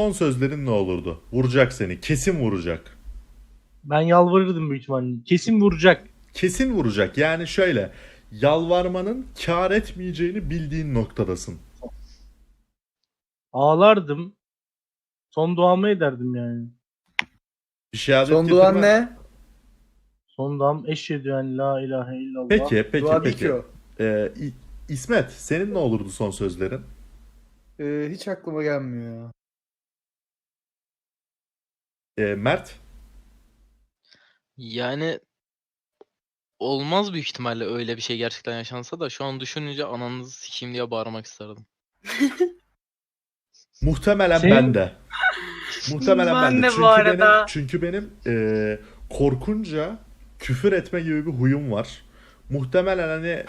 son sözlerin ne olurdu? Vuracak seni. Kesin vuracak. Ben yalvarırdım büyük ihtimalle. Kesin vuracak. Kesin vuracak. Yani şöyle yalvarmanın kar etmeyeceğini bildiğin noktadasın. Ağlardım. Son duamı ederdim yani. Bir şehadet Son duan ne? Son duam eşhedü en la ilahe illallah. Peki, peki, Dua peki. bitiyor. Ee, İ- İsmet, senin ne olurdu son sözlerin? Ee, hiç aklıma gelmiyor ya. Ee, Mert, Yani olmaz büyük ihtimalle öyle bir şey gerçekten yaşansa da şu an düşününce ananızı sikeyim diye bağırmak isterdim. muhtemelen Senin- ben de. Muhtemelen ben, Ben de. de bu Çünkü arada. benim çünkü benim e, korkunca küfür etme gibi bir huyum var. Muhtemelen hani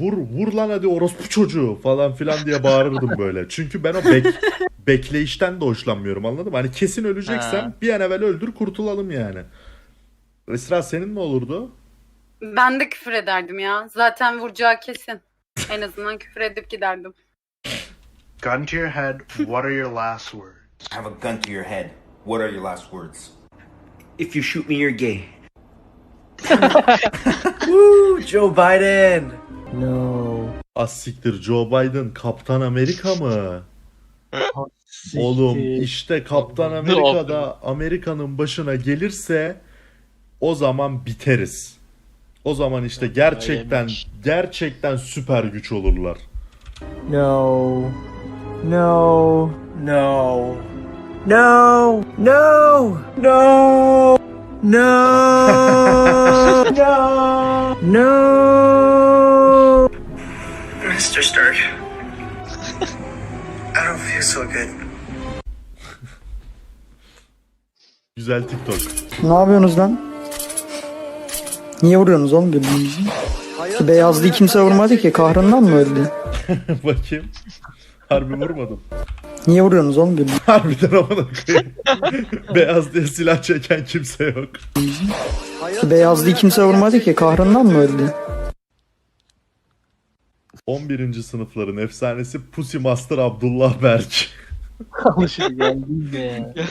vur vur lan hadi orospu çocuğu falan filan diye bağırırdım böyle. Çünkü ben o bek, bekleyişten de hoşlanmıyorum anladın mı? Hani kesin öleceksem Ha. bir an evvel öldür kurtulalım yani. Esra senin ne olurdu? Ben de küfür ederdim ya. Zaten vuracağı kesin. En azından küfür edip giderdim. Gun to your head. What are your last words? I have a gun to your head. What are your last words? If you shoot me, you're gay. Woo, Joe Biden. No. Az siktir Joe Biden Kaptan Amerika mı? Oğlum işte Kaptan Amerika'da Amerika'nın başına gelirse o zaman biteriz. O zaman işte gerçekten gerçekten süper güç olurlar. No. No. No. No. No. No. No. no. No. Mr. Stark. So good. Güzel TikTok. Ne yapıyorsunuz lan? Niye vuruyorsunuz oğlum birbirinizi? Şu beyazlıyı kimse vurmadı ki kahrından mı öldü? Bakayım. Harbi vurmadım. Niye vuruyorsunuz oğlum birbirinizi? Harbiden amına koyayım. Beyaz diye silah çeken kimse yok. Şu beyazlıyı kimse vurmadı ki kahrından mı öldü? 11. sınıfların efsanesi Pussy Master Abdullah Berk. Alışır geldi ya. Ya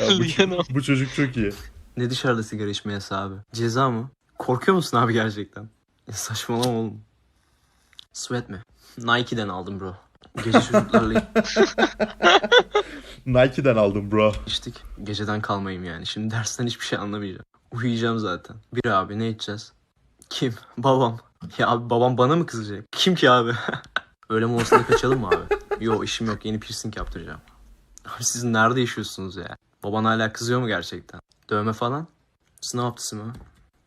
bu, bu çocuk çok iyi. Ne dışarıda sigara içme yasağı abi? Ceza mı? Korkuyor musun abi gerçekten? Ya saçmalama oğlum. Sweat mi? Nike'den aldım bro. Gece çocuklarla Nike'den aldım bro. içtik. Geceden kalmayayım yani. Şimdi dersten hiçbir şey anlamayacağım. Uyuyacağım zaten. Bir abi ne içeceğiz? Kim? Babam. Ya abi babam bana mı kızacak? Kim ki abi? Öğle molasında kaçalım mı abi? Yo işim yok yeni piercing yaptıracağım. Abi siz nerede yaşıyorsunuz ya? Baban hala kızıyor mu gerçekten? Dövme falan? Sınav haftası mı?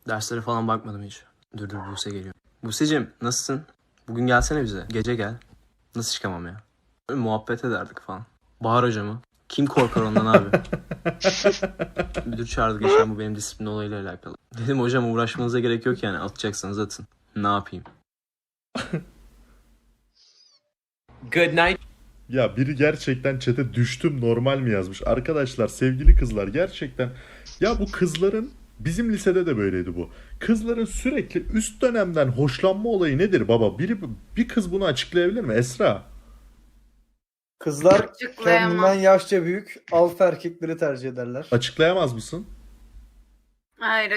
Derslere falan bakmadım hiç. Dur dur Buse geliyor. Buse'cim nasılsın? Bugün gelsene bize. Gece gel. Nasıl çıkamam ya? Böyle muhabbet ederdik falan. Bahar hocamı. Kim korkar ondan abi? Müdür çağırdı geçen bu benim disiplin olayıyla alakalı. Dedim hocam uğraşmanıza gerek yok yani atacaksanız atın. Ne yapayım? Good night. Ya biri gerçekten çete düştüm normal mi yazmış. Arkadaşlar sevgili kızlar gerçekten ya bu kızların bizim lisede de böyleydi bu. Kızların sürekli üst dönemden hoşlanma olayı nedir baba? Biri bir kız bunu açıklayabilir mi? Esra. Kızlar Açıklayamam. kendinden yaşça büyük alfa erkekleri tercih ederler. Açıklayamaz mısın? Hayır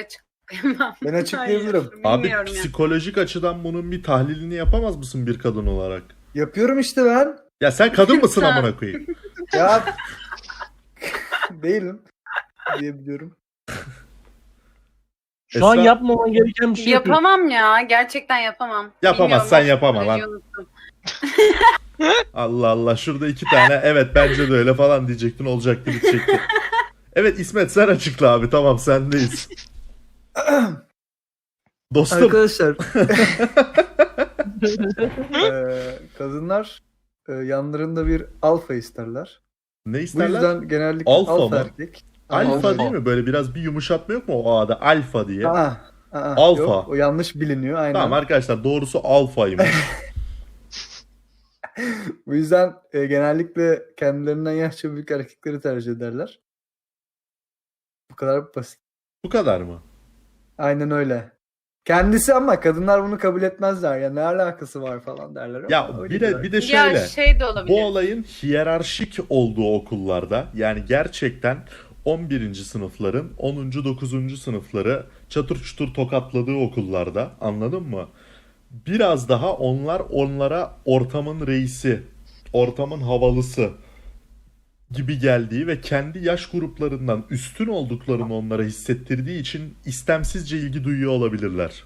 açıklayamam. Ben açıklayabilirim. Hayır, Abi bilmiyorum ya. psikolojik açıdan bunun bir tahlilini yapamaz mısın bir kadın olarak? Yapıyorum işte ben. Ya sen kadın mısın amına koyayım? Ya değilim diyebiliyorum. Şu an Esra- yapmaman gereken bir şey yapıyorsun. Yapamam ya. Gerçekten yapamam. Yapamazsan Bilmiyorum, yapama lan. Allah Allah şurada iki tane evet bence de öyle falan diyecektin olacaktı bitecekti. Evet İsmet sen açıkla abi tamam sendeyiz. Dostum Arkadaşlar eee, kadınlar eee, yanlarında bir alfa isterler. ne Bu isterler? yüzden genellikle Alfa alfa, mı? erkek. Alfa Alfa. değil mi? Böyle biraz bir yumuşatma yok mu o A'da? Alfa diye. Aa, aa, Alfa. Yok, o yanlış biliniyor aynen. Tamam arkadaşlar doğrusu alfaymış. Bu yüzden e, genellikle kendilerinden yaşça büyük erkekleri tercih ederler. Bu kadar basit. Bu kadar mı? Aynen öyle. Kendisi ama kadınlar bunu kabul etmezler ya ne alakası var falan derler ama Ya bir de diyorlar. bir de Ya şöyle. şey de olabilir. Bu olayın hiyerarşik olduğu okullarda yani gerçekten 11. sınıfların 10. 9. sınıfları çatır çutur tokatladığı okullarda anladın mı? Biraz daha onlar onlara ortamın reisi, ortamın havalısı gibi geldiği ve kendi yaş gruplarından üstün olduklarını onlara hissettirdiği için istemsizce ilgi duyuyor olabilirler.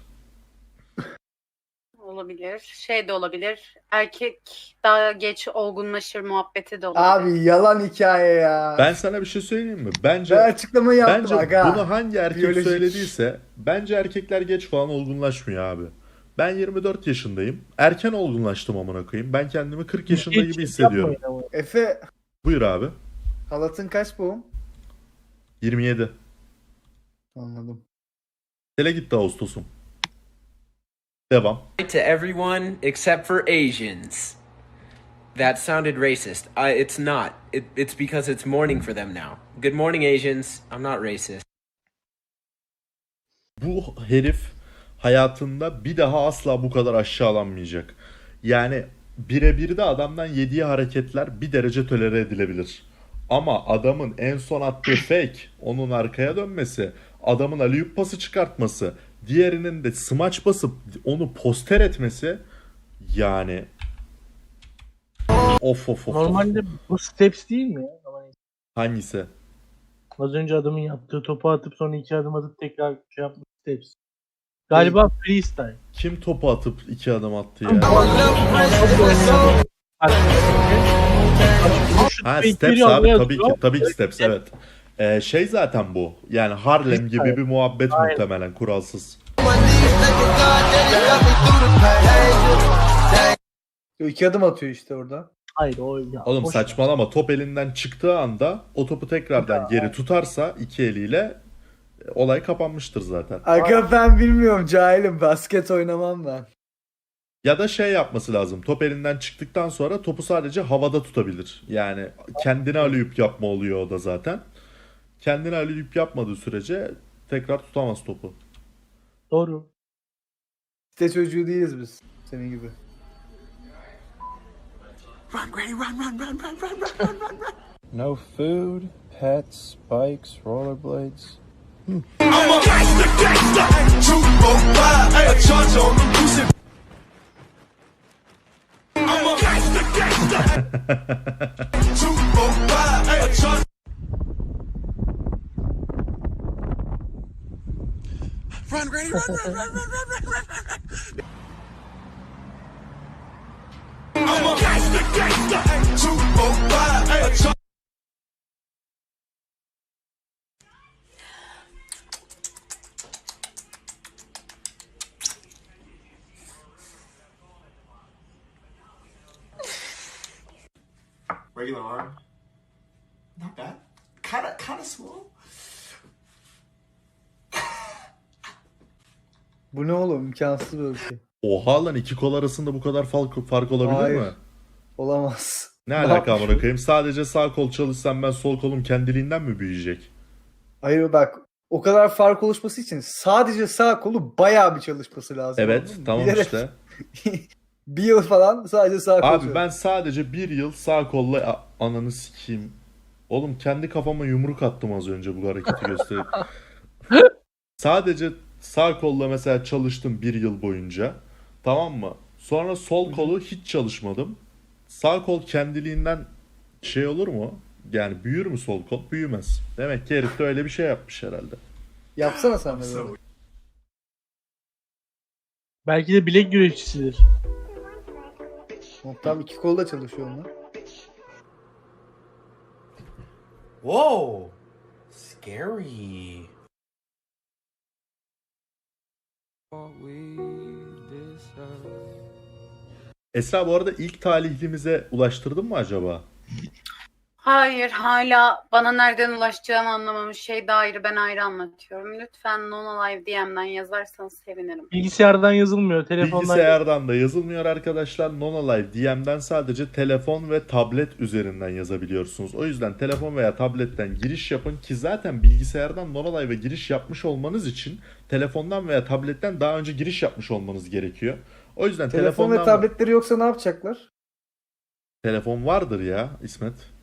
Olabilir. Şey de olabilir. Erkek daha geç olgunlaşır muhabbeti de olabilir. Abi yalan hikaye ya. Ben sana bir şey söyleyeyim mi? Bence Ben açıklamayı yaptım Bence aga. bunu hangi erkek Biyolojik. söylediyse bence erkekler geç falan olgunlaşmıyor abi. Ben 24 yaşındayım. Erken olgunlaştım amına koyayım. Ben kendimi 40 yaşında gibi hissediyorum. Efe Buyur abi. halatın kaç boğum? 27. Anladım. Tele gitti Ağustos'um. Devam. to everyone except for Asians. That sounded racist. I, it's not. It, it's because it's morning for them now. Good morning, Asians. I'm not racist. Bu herif hayatında bir daha asla bu kadar aşağılanmayacak. Yani birebir de adamdan yediği hareketler bir derece tolere edilebilir. Ama adamın en son attığı fake, onun arkaya dönmesi, adamın alley pası çıkartması, diğerinin de smaç basıp onu poster etmesi yani of of of. of. Normalde bu steps değil mi ya? Hangisi? Az önce adamın yaptığı topu atıp sonra iki adım atıp tekrar şey yapmış steps. Galiba freestyle. Kim topu atıp iki adım attı ya? Ha Steps abi tabii ki tabii ki Steps evet. Ee, şey zaten bu. Yani Harlem gibi bir muhabbet muhtemelen kuralsız. İki adım atıyor işte orada. Hayır o ya. Oğlum boş ver. saçmalama top elinden çıktığı anda o topu tekrardan geri tutarsa iki eliyle olay kapanmıştır zaten. Aga ben bilmiyorum cahilim basket oynamam ben. Ya da şey yapması lazım. Top elinden çıktıktan sonra topu sadece havada tutabilir. Yani kendine alüyüp yapma oluyor o da zaten. Kendine alüyüp yapmadığı sürece tekrar tutamaz topu. Doğru. İşte çocuğu değiliz biz. Senin gibi. No food, pets, bikes, rollerblades. I'm a gangster, gangster. Two, four, five. A charge on the loose. I'm a gangster, gangster. Two, four, five. A charge. Run, Granny, run, run, run, run, run, run, run, run. I'm a gangster, gangster. Two, four, five. A charge. Bu ne oğlum imkansız böyle bir şey. Oha lan iki kol arasında bu kadar fark, fark olabilir Hayır. mi? Olamaz. Ne Ne alaka amına koyayım? Sadece sağ kol çalışsam ben sol kolum kendiliğinden mi büyüyecek? Hayır bak o kadar fark oluşması için sadece sağ kolu bayağı bir çalışması lazım. Evet tamam Bilerek işte. bir yıl falan sadece sağ kol. Abi ben sadece bir yıl sağ kolla ananı sikeyim. Oğlum kendi kafama yumruk attım az önce bu hareketi gösterip. sadece sağ kolla mesela çalıştım bir yıl boyunca. Tamam mı? Sonra sol kolu hiç çalışmadım. Sağ kol kendiliğinden şey olur mu? Yani büyür mü sol kol? Büyümez. Demek ki herif de öyle bir şey yapmış herhalde. Yapsana sen de böyle. Belki de bilek güreşçisidir. Tam iki kolda çalışıyor onlar. Whoa! Scary. Esra bu arada ilk talihlimize ulaştırdın mı acaba? Hayır hala bana nereden ulaşacağını anlamamış şey de ayrı ben ayrı anlatıyorum. Lütfen Nonolive DM'den yazarsanız sevinirim. Bilgisayardan yazılmıyor. Telefondan Bilgisayardan da yazılmıyor arkadaşlar. Nonolive DM'den sadece telefon ve tablet üzerinden yazabiliyorsunuz. O yüzden telefon veya tabletten giriş yapın ki zaten bilgisayardan Nonolive'e giriş yapmış olmanız için telefondan veya tabletten daha önce giriş yapmış olmanız gerekiyor. O yüzden Telefon ve telefondan tabletleri yoksa ne yapacaklar? telefon vardır ya İsmet.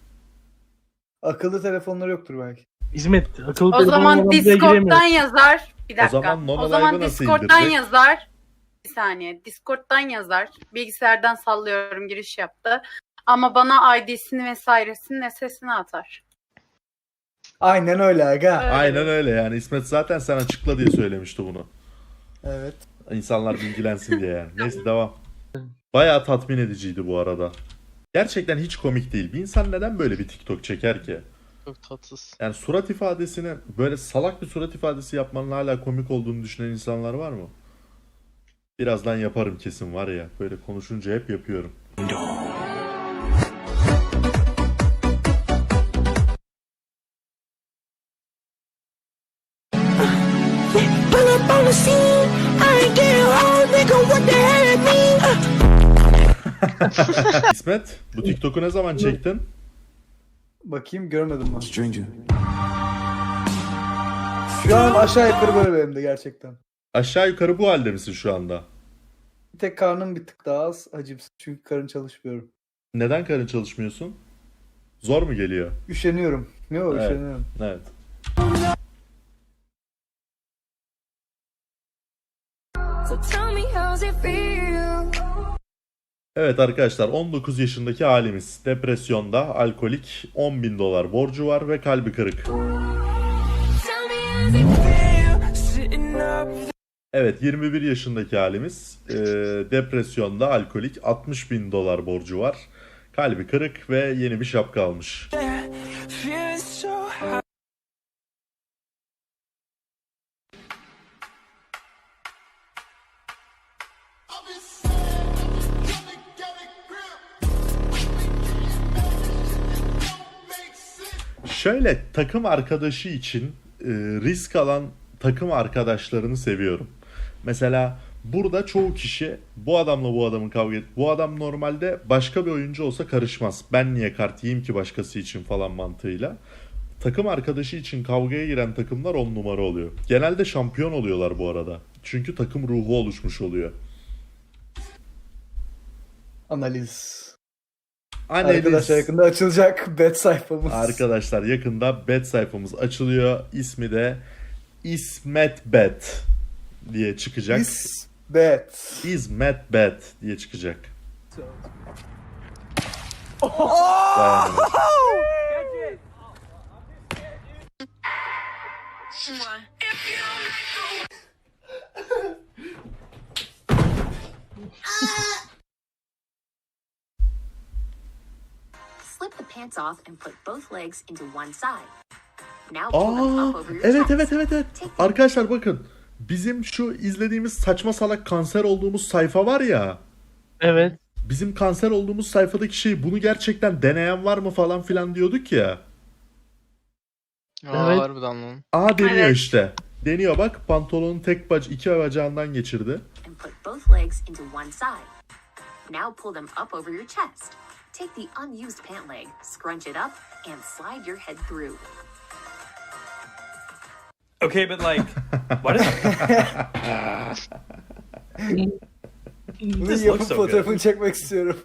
Akıllı telefonları yoktur belki. Hizmet. Akıllı O zaman Discord'dan yazar. Bir dakika. zaman Nonolive'ı o zaman nasıl Discord'dan indirecek? yazar. Bir saniye. Discord'dan yazar. Bilgisayardan sallıyorum giriş yaptı. Ama bana ID'sini vesairesini sesini atar. Aynen öyle aga. Evet. Aynen öyle yani İsmet zaten sen açıkla diye söylemişti bunu. Evet. İnsanlar bilgilensin diye yani. Neyse devam. Bayağı tatmin ediciydi bu arada. Gerçekten hiç komik değil. Bir insan neden böyle bir TikTok çeker ki? Çok tatsız. Yani surat ifadesini böyle salak bir surat ifadesi yapmanın hala komik olduğunu düşünen insanlar var mı? Birazdan yaparım kesin var ya. Böyle konuşunca hep yapıyorum. İsmet, bu TikTok'u ne zaman çektin? Bakayım görmedim ben. Şu an aşağı yukarı böyle benim de gerçekten. Aşağı yukarı bu halde misin şu anda? Bir tek karnım bir tık daha az acımsız çünkü karın çalışmıyorum. Neden karın çalışmıyorsun? Zor mu geliyor? Üşeniyorum. Yok Evet. üşeniyorum. Evet. Evet arkadaşlar 19 yaşındaki halimiz depresyonda alkolik 10 bin dolar borcu var ve kalbi kırık. Evet 21 yaşındaki halimiz e, depresyonda alkolik 60 bin dolar borcu var. Kalbi kırık ve yeni bir şapka almış. Şöyle takım arkadaşı için e, risk alan takım arkadaşlarını seviyorum. Mesela burada çoğu kişi bu adamla bu adamın kavga et. Bu adam normalde başka bir oyuncu olsa karışmaz. Ben niye kart yiyeyim ki başkası için falan mantığıyla. Takım arkadaşı için kavgaya giren takımlar on numara oluyor. Genelde şampiyon oluyorlar bu arada. Çünkü takım ruhu oluşmuş oluyor. Analiz. Analiz. Arkadaşlar yakında açılacak bet sayfamız. Arkadaşlar yakında bet sayfamız açılıyor. İsmi de İsmet Bet diye çıkacak. Biz bet. İsmet Bet diye çıkacak. Dayanamadım. Slip pants off and put both legs into one side. Now pull them Aa, up over your evet chest. evet evet evet. Arkadaşlar bakın. Bizim şu izlediğimiz saçma salak kanser olduğumuz sayfa var ya. Evet. Bizim kanser olduğumuz sayfadaki şey bunu gerçekten deneyen var mı falan filan diyorduk ya. Aa, Evet. harbiden lan. Aa deniyor Evet. işte. Deniyor bak pantolonun tek bac iki bacağından geçirdi. And put both legs into one side. Now pull them up over your chest. Take the unused pant leg, scrunch it up, and slide your head through. Okay, but like, what is Bunu This yapıp looks so fotoğrafını good. çekmek istiyorum.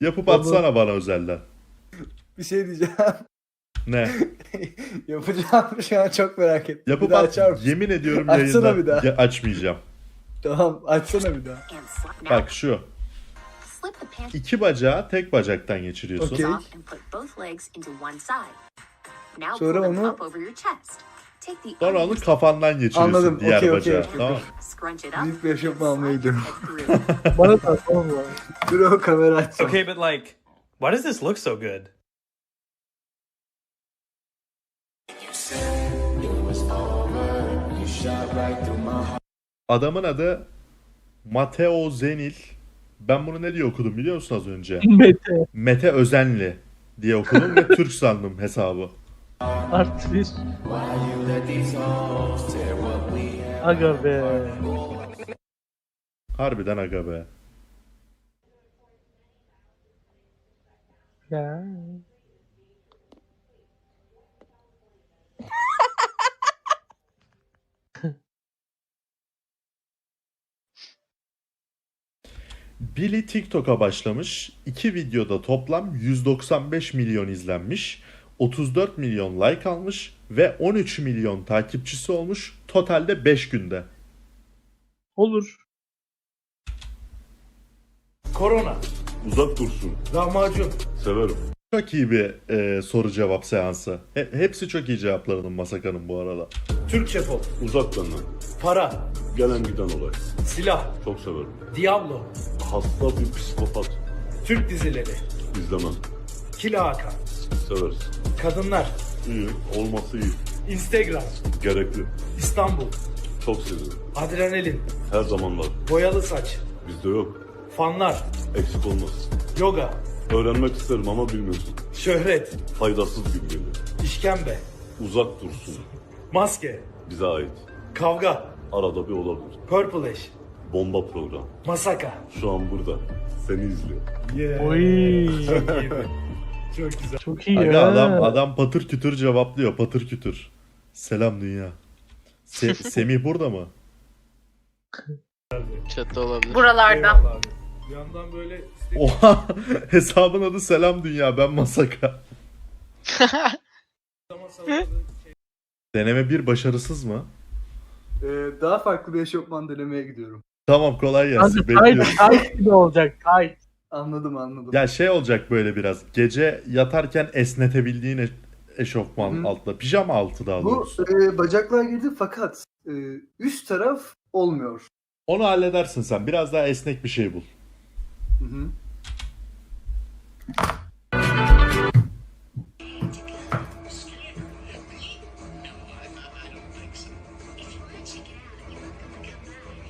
Yapıp atsana bana özelden. Bir şey diyeceğim. Ne? Yapacağım şu an çok merak ettim. Yapıp bir daha at. açar mısın? Yemin ediyorum Açsana yayında bir daha. Ya- açmayacağım. Tamam açsana bir daha. And slide. Now Bak şu. Slip the pants iki bacağı tek bacaktan geçiriyorsun. Okey. off and put both legs into one side. Now Sonra onu- up over your chest. Take the Sonra onu kafandan geçiriyorsun Anladım. diğer Okey, okey, bacağı. Tamam. scrunch it up, Büyük bir yaşapma almaya gidiyorum. Bana da tamam mı? Dur o kamera açsın. okay, but like, why does this look so good? Adamın adı Mateo Zenil. Ben bunu ne diye okudum biliyor musun az önce? Mete. Mete Özenli diye okudum ve Türk sandım hesabı. Artı bir. Aga be. Harbiden aga be. Ya. Billy TikTok'a başlamış. İki videoda toplam 195 milyon izlenmiş. 34 milyon like almış ve 13 milyon takipçisi olmuş totalde 5 günde. Olur. Korona. Uzak dursun. Lahmacun. Severim. Çok iyi bir e, soru cevap seansı. He- hepsi çok iyi cevaplarının Masaka'nın bu arada. Türkçe pop. Uzak benden. Para. Gelen giden olay. Silah. Çok severim. Diablo. Hasta bir psikopat. Türk dizileri. İzlemem. Kila Hakan. Severiz. Kadınlar. İyi. Olması iyi. Instagram. Gerekli. İstanbul. Çok seviyorum. Adrenalin. Her zaman var. Boyalı saç. Bizde yok. Fanlar. Eksik olmaz. Yoga. Öğrenmek isterim ama bilmiyorsun. Şöhret. Faydasız gibi geliyor. işkembe. Uzak dursun. Maske. Bize ait. Kavga. Arada bir olabilir. Purple Ash. Bomba program. Masaka. Şu an burada. Seni izliyor. Yeah. Oy. Çok güzel. Çok iyi Aga ya. adam adam patır kütür cevaplıyor patır kütür. Selam dünya. Se- Semih burada mı? Chatte olabilir. Buralarda. Eyvallah abi. Bir yandan böyle Oha hesabın adı Selam Dünya ben Masaka. Deneme bir başarısız mı? Ee, daha farklı bir eşofman denemeye gidiyorum. Tamam kolay gelsin bekliyorum. tight gibi olacak. Tight. Anladım anladım. Ya şey olacak böyle biraz. Gece yatarken esnetebildiğin e- eşofman Hı. altında. Pijama altı daha Bu doğrusu. e, bacaklar girdi fakat e, üst taraf olmuyor. Onu halledersin sen. Biraz daha esnek bir şey bul. Hı hı.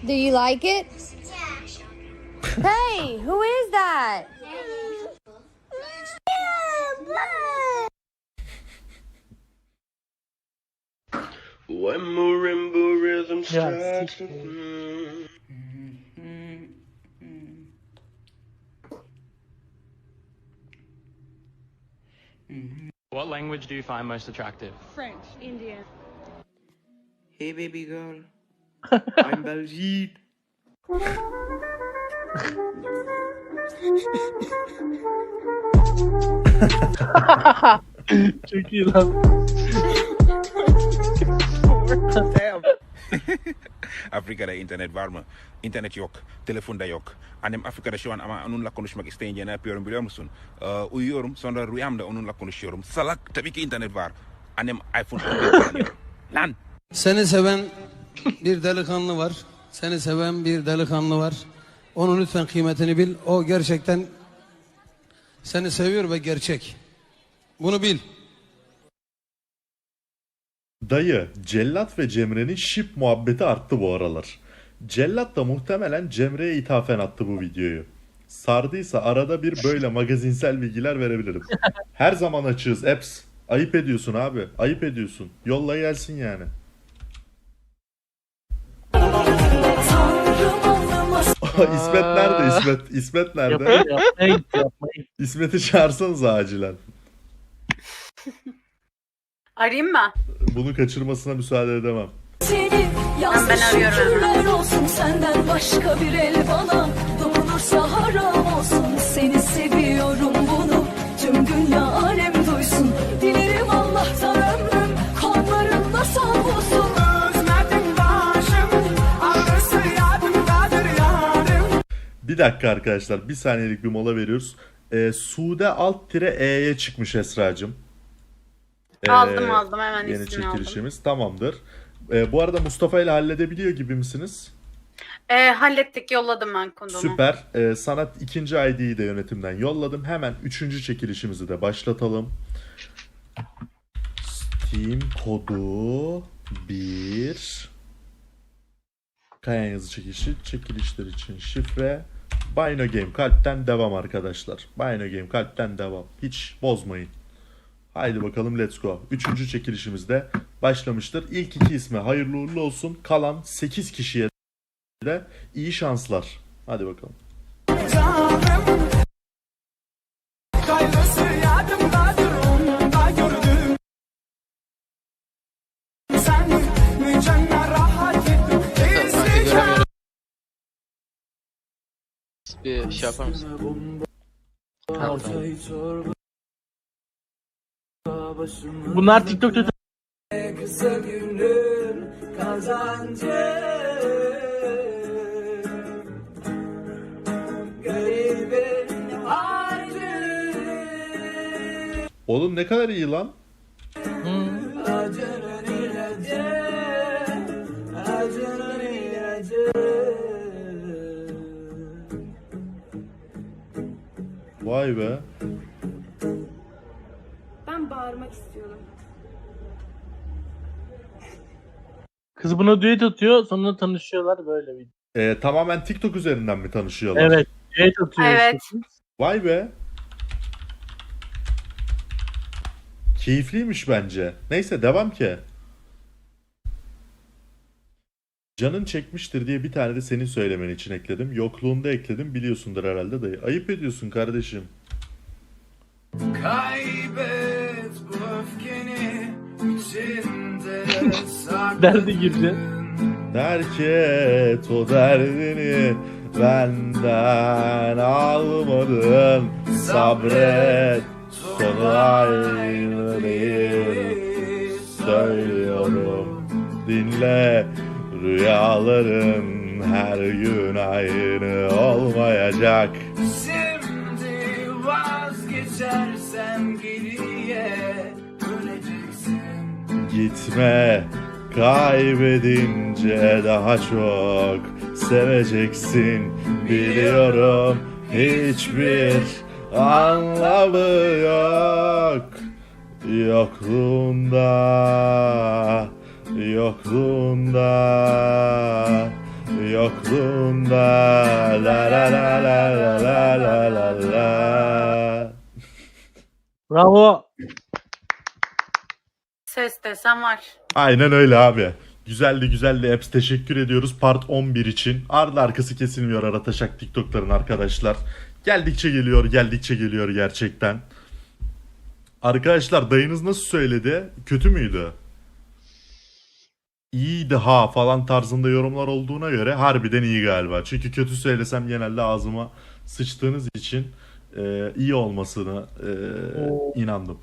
Do you like it? Yeah. hey, who is that? When marimba rhythm Ya strikes. What language do you find most attractive? French, Indian. Hey, baby girl. I'm Baljeet. Çok iyi lan. Afrika'da internet var mı? İnternet yok, telefon da yok. Annem Afrika'da şu an ama onunla konuşmak isteyince ne yapıyorum biliyor musun? Ee, uyuyorum sonra rüyamda onunla konuşuyorum. Salak tabii ki internet var. Annem iPhone 11 kullanıyor. Lan! Seni seven bir delikanlı var. Seni seven bir delikanlı var. Onun lütfen kıymetini bil. O gerçekten seni seviyor ve gerçek. Bunu bil. Dayı, Cellat ve Cemre'nin şip muhabbeti arttı bu aralar. Cellat da muhtemelen Cemre'ye ithafen attı bu videoyu. Sardıysa arada bir böyle magazinsel bilgiler verebilirim. Her zaman açığız apps. Ayıp ediyorsun abi. Ayıp ediyorsun. Yolla gelsin yani. İsmet nerede İsmet? İsmet nerede? İsmet'i çağırsanız acilen. Arayayım mı? Bunu kaçırmasına müsaade edemem. Tamam, ben arıyorum. olsun senden başka bir el bana dokunursa haram olsun seni seviyorum bunu tüm dünya alem Bir dakika arkadaşlar. Bir saniyelik bir mola veriyoruz. Ee, Sude alt tire E'ye çıkmış Esra'cığım. Ee, Aldım, aldım. Hemen Yeni ismini aldım. çekilişimiz. Tamamdır. Ee, bu arada Mustafa ile halledebiliyor gibi misiniz? Ee, hallettik yolladım ben konumu. Süper. Ee, sana ikinci ID'yi de yönetimden yolladım. Hemen üçüncü çekilişimizi de başlatalım. Steam kodu 1 Kayan yazı çekilişi. Çekilişler için şifre Bino Game kalpten devam arkadaşlar. Bino Game kalpten devam. Hiç bozmayın. Haydi bakalım let's go. Üçüncü çekilişimiz de başlamıştır. İlk iki isme hayırlı uğurlu olsun. Kalan 8 kişiye de iyi şanslar. Hadi bakalım. Bir şey yapar mısın? Tamam. Bunlar TikTok'ta Kısa günün kazancı Oğlum ne kadar iyi lan. Acının Vay be. Ben bağırmak istiyorum. kız buna düet atıyor sonra tanışıyorlar böyle bir. Ee, tamamen TikTok üzerinden mi tanışıyorlar? Evet. Düet atıyor. Evet. işte. Vay be. Keyifliymiş bence. Neyse devam ki. Canın çekmiştir diye bir tane de senin söylemen için ekledim. Yokluğunda ekledim biliyorsundur herhalde dayı. Ayıp ediyorsun kardeşim. Kaybet bu öfkeni içinde Derdi girdi. Terk et o derdini benden almadın. Sabret sonu aynı değil. Söylüyorum dinle rüyaların her gün aynı olmayacak. Şimdi vazgeçersem geriye döneceksin. Gitme kaybedince daha çok seveceksin. Biliyorum hiçbir anlamı yok. Yokluğunda yokluğunda yokluğunda la la la la la la la la la Bravo. Ses desem var. Aynen öyle abi. Güzeldi güzeldi Apps teşekkür ediyoruz part 11 için. Ardı arkası kesilmiyor Arataşak TikTok'ların arkadaşlar. Geldikçe geliyor geldikçe geliyor gerçekten. Arkadaşlar dayınız nasıl söyledi? Kötü müydü? İyiydi ha falan tarzında yorumlar olduğuna göre harbiden iyi galiba. Çünkü kötü söylesem genelde ağzıma sıçtığınız için e, iyi olmasını e, inandım.